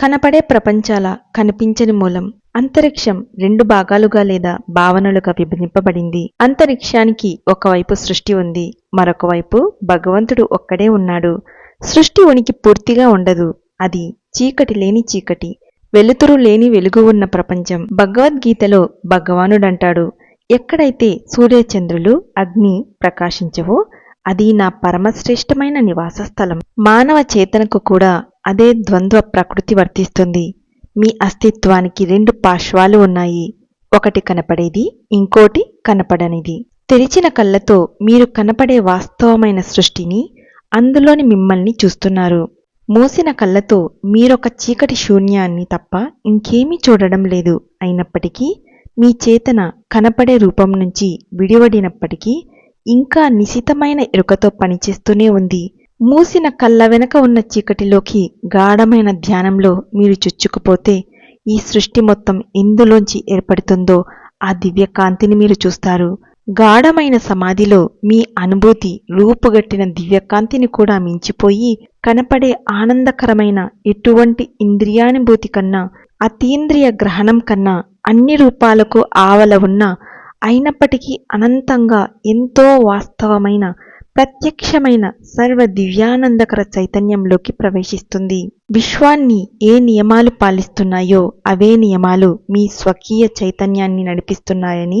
కనపడే ప్రపంచాల కనిపించని మూలం అంతరిక్షం రెండు భాగాలుగా లేదా భావనలుగా విభజింపబడింది. అంతరిక్షానికి ఒకవైపు సృష్టి ఉంది మరొక వైపు భగవంతుడు ఒక్కడే ఉన్నాడు. సృష్టి ఉనికి పూర్తిగా ఉండదు. అది చీకటి లేని చీకటి వెలుతురు లేని వెలుగు ఉన్న ప్రపంచం. భగవద్గీతలో భగవానుడంటాడు ఎక్కడైతే సూర్యచంద్రులు అగ్ని ప్రకాశించవో అది నా పరమశ్రేష్టమైన నివాస స్థలం మానవ చేతనకు కూడా అదే ద్వంద్వ ప్రకృతి వర్తిస్తుంది. మీ అస్తిత్వానికి రెండు పార్శ్వాలు ఉన్నాయి. ఒకటి కనపడేది ఇంకోటి కనపడనిది. తెరిచిన కళ్ళతో మీరు కనపడే వాస్తవమైన సృష్టిని అందులోని మిమ్మల్ని చూస్తున్నారు. మూసిన కళ్ళతో మీరొక చీకటి శూన్యాన్ని తప్ప ఇంకేమీ చూడడం లేదు. అయినప్పటికీ మీ చేతన కనపడే రూపం నుంచి విడివడినప్పటికీ ఇంకా నిశితమైన ఎరుకతో పనిచేస్తూనే ఉంది. మూసిన కళ్ళ వెనక ఉన్న చీకటిలోకి గాఢమైన ధ్యానంలో మీరు చొచ్చుకుపోతే ఈ సృష్టి మొత్తం ఎందులోంచి ఏర్పడుతుందో ఆ దివ్య కాంతిని మీరు చూస్తారు. గాఢమైన సమాధిలో మీ అనుభూతి రూపుగట్టిన దివ్యకాంతిని కూడా మించిపోయి కనపడే ఆనందకరమైన ఎటువంటి ఇంద్రియానుభూతి కన్నా అతీంద్రియ గ్రహణం కన్నా అన్ని రూపాలకు ఆవల ఉన్న అయినప్పటికీ అనంతంగా ఎంతో వాస్తవమైన ప్రత్యక్షమైన సర్వ దివ్యానందకర చైతన్యంలోకి ప్రవేశిస్తుంది. విశ్వాన్ని ఏ నియమాలు పాలిస్తున్నాయో అవే నియమాలు మీ స్వకీయ చైతన్యాన్ని నడిపిస్తున్నాయని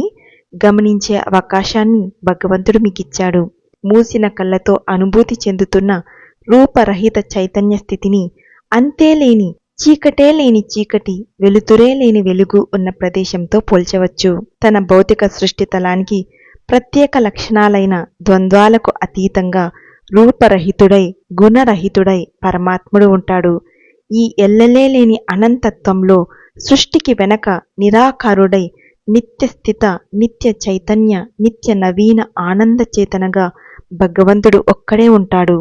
గమనించే అవకాశాన్ని భగవంతుడు మీకిచ్చాడు. మూసిన కళ్ళతో అనుభూతి చెందుతున్న రూపరహిత చైతన్య స్థితిని అంతే లేని చీకటే లేని చీకటి వెలుతురే లేని వెలుగు ఉన్న ప్రదేశంతో పోల్చవచ్చు. తన భౌతిక సృష్టి తలానికి ప్రత్యేక లక్షణాలైన ద్వంద్వాలకు అతీతంగా రూపరహితుడై గుణరహితుడై పరమాత్ముడు ఉంటాడు. ఈ ఎల్లలే లేని అనంతత్వంలో సృష్టికి వెనక నిరాకారుడై నిత్యస్థిత నిత్య చైతన్య నిత్య నవీన ఆనంద చేతనగా భగవంతుడు ఒక్కడే ఉంటాడు.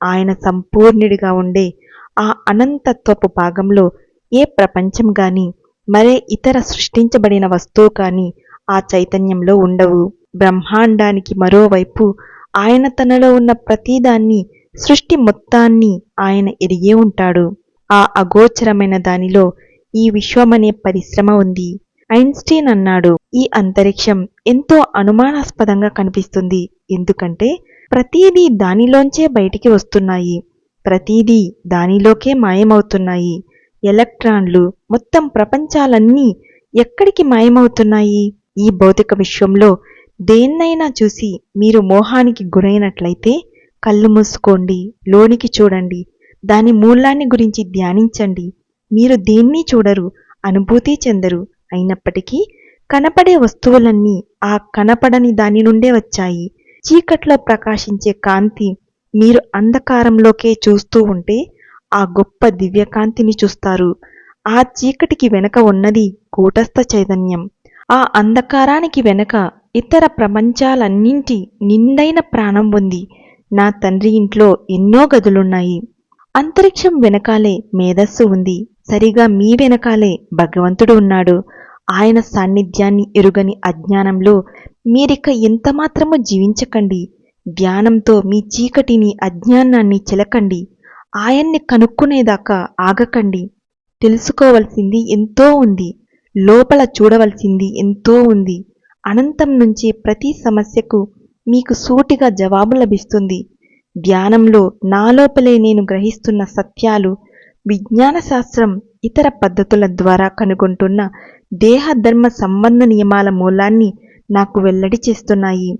ఆయన సంపూర్ణుడిగా ఉండే ఆ అనంతత్వపు భాగంలో ఏ ప్రపంచం గాని మరే ఇతర సృష్టించబడిన వస్తువు కానీ ఆ చైతన్యంలో ఉండవు. బ్రహ్మాండానికి మరోవైపు ఆయన తనలో ఉన్న ప్రతిదాన్ని సృష్టి మొత్తాన్ని ఆయన ఎరిగే ఉంటాడు. ఆ అగోచరమైన దానిలో ఈ విశ్వమనే పరిశ్రమ ఉంది. ఐన్స్టీన్ అన్నాడు ఈ అంతరిక్షం ఎంతో అనుమానాస్పదంగా కనిపిస్తుంది. ఎందుకంటే ప్రతీదీ దానిలోంచే బయటికి వస్తున్నాయి. ప్రతీదీ దానిలోకే మాయమవుతున్నాయి. ఎలక్ట్రాన్లు మొత్తం ప్రపంచాలన్నీ ఎక్కడికి మాయమవుతున్నాయి? ఈ భౌతిక విశ్వంలో దేన్నైనా చూసి మీరు మోహానికి గురైనట్లయితే కళ్ళు మూసుకోండి లోనికి చూడండి దాని మూలాన్ని గురించి ధ్యానించండి. మీరు దేన్ని చూడరు అనుభూతి చెందరు. అయినప్పటికీ కనపడే వస్తువులన్నీ ఆ కనపడని దాని నుండే వచ్చాయి. చీకట్లో ప్రకాశించే కాంతి మీరు అంధకారంలోకే చూస్తూ ఉంటే ఆ గొప్ప దివ్యకాంతిని చూస్తారు. ఆ చీకటికి వెనక ఉన్నది కూటస్థ చైతన్యం. ఆ అంధకారానికి వెనక ఇతర ప్రపంచాలన్నింటి నిండైన ప్రాణం ఉంది నా తండ్రి ఇంట్లో ఎన్నో గదులున్నాయి. అంతరిక్షం వెనకాలే మేధస్సు ఉంది. సరిగా మీ వెనకాలే భగవంతుడు ఉన్నాడు. ఆయన సాన్నిధ్యాన్ని ఎరుగని అజ్ఞానంలో మీరిక ఎంతమాత్రము జీవించకండి. ధ్యానంతో మీ చీకటిని అజ్ఞానాన్ని చిలకండి. ఆయన్ని కనుక్కునేదాకా ఆగకండి. తెలుసుకోవలసింది ఎంతో ఉంది. లోపల చూడవలసింది ఎంతో ఉంది. అనంతం నుంచి ప్రతి సమస్యకు మీకు సూటిగా జవాబు లభిస్తుంది. ధ్యానంలో నాలోపలే నేను గ్రహిస్తున్న సత్యాలు విజ్ఞాన శాస్త్రం ఇతర పద్ధతుల ద్వారా కనుగొంటున్న దేహధర్మ సంబంధ నియమాల మూలాన్ని నాకు వెల్లడి చేస్తున్నాయి.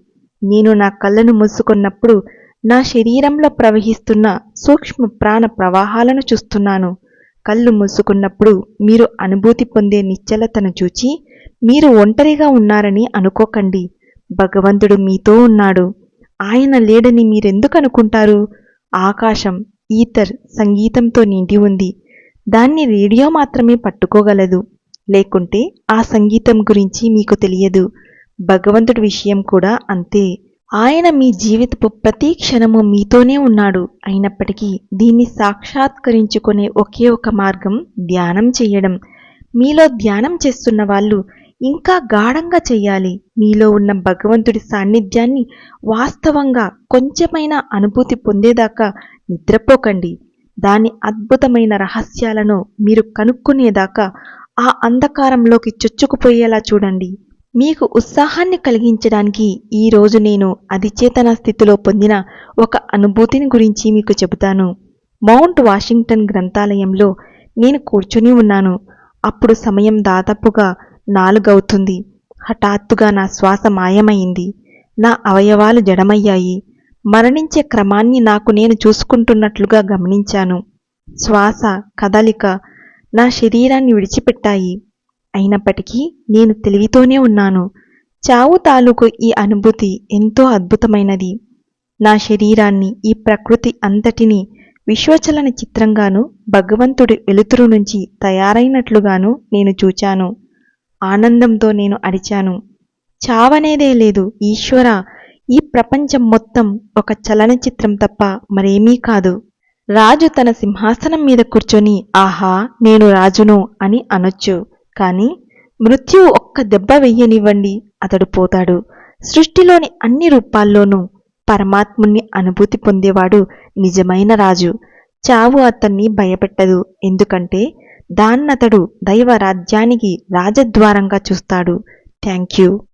నేను నా కళ్ళను మూసుకున్నప్పుడు నా శరీరంలో ప్రవహిస్తున్న సూక్ష్మ ప్రాణ ప్రవాహాలను చూస్తున్నాను. కళ్ళు మూసుకున్నప్పుడు మీరు అనుభూతి పొందే నిశ్చలతను చూచి మీరు ఒంటరిగా ఉన్నారని అనుకోకండి. భగవంతుడు మీతో ఉన్నాడు. ఆయన లేడని మీరెందుకు అనుకుంటారు? ఆకాశం ఈథర్ సంగీతంతో నిండి ఉంది. దాన్ని రేడియో మాత్రమే పట్టుకోగలదు. లేకుంటే ఆ సంగీతం గురించి మీకు తెలియదు. భగవంతుడి విషయం కూడా అంతే. ఆయన మీ జీవితపు ప్రతి క్షణము మీతోనే ఉన్నాడు. అయినప్పటికీ దీన్ని సాక్షాత్కరించుకునే ఒకే ఒక మార్గం ధ్యానం చేయడం. మీలో ధ్యానం చేస్తున్న వాళ్ళు ఇంకా గాఢంగా చేయాలి మీలో ఉన్న భగవంతుడి సాన్నిధ్యాన్ని వాస్తవంగా కొంచెమైనా అనుభూతి పొందేదాకా నిద్రపోకండి. దాని అద్భుతమైన రహస్యాలను మీరు కనుక్కునేదాకా ఆ అంధకారంలోకి చొచ్చుకుపోయేలా చూడండి. మీకు ఉత్సాహాన్ని కలిగించడానికి ఈ రోజు నేను అధిచేతన స్థితిలో పొందిన ఒక అనుభూతిని గురించి మీకు చెబుతాను. మౌంట్ వాషింగ్టన్ గ్రంథాలయంలో నేను కూర్చుని ఉన్నాను. అప్పుడు సమయం దాదాపుగా నాలుగవుతుంది. హఠాత్తుగా నా శ్వాస మాయమైంది. నా అవయవాలు జడమయ్యాయి. మరణించే క్రమాన్ని నాకు నేను చూసుకుంటున్నట్లుగా గమనించాను. శ్వాస కదలిక నా శరీరాన్ని విడిచిపెట్టాయి. అయినప్పటికీ నేను తెలివితోనే ఉన్నాను. చావు తాలూకు ఈ అనుభూతి ఎంతో అద్భుతమైనది. నా శరీరాన్ని ఈ ప్రకృతి అంతటిని విశ్వచలన చిత్రంగాను భగవంతుడి వెలుతురు నుంచి తయారైనట్లుగాను నేను చూచాను. ఆనందంతో నేను అరిచాను. చావనేదే లేదు ఈశ్వర! ఈ ప్రపంచం మొత్తం ఒక చలనచిత్రం తప్ప మరేమీ కాదు. రాజు తన సింహాసనం మీద కూర్చొని ఆహా నేను రాజును అని అనొచ్చు. కాని మృత్యువు ఒక్క దెబ్బ వెయ్యనివ్వండి అతడు పోతాడు. సృష్టిలోని అన్ని రూపాల్లోనూ పరమాత్ముణ్ణి అనుభూతి పొందేవాడు నిజమైన రాజు. చావు అతన్ని భయపెట్టదు. ఎందుకంటే దాన్నతడు దైవ రాజ్యానికి రాజద్వారంగా చూస్తాడు. Thank you.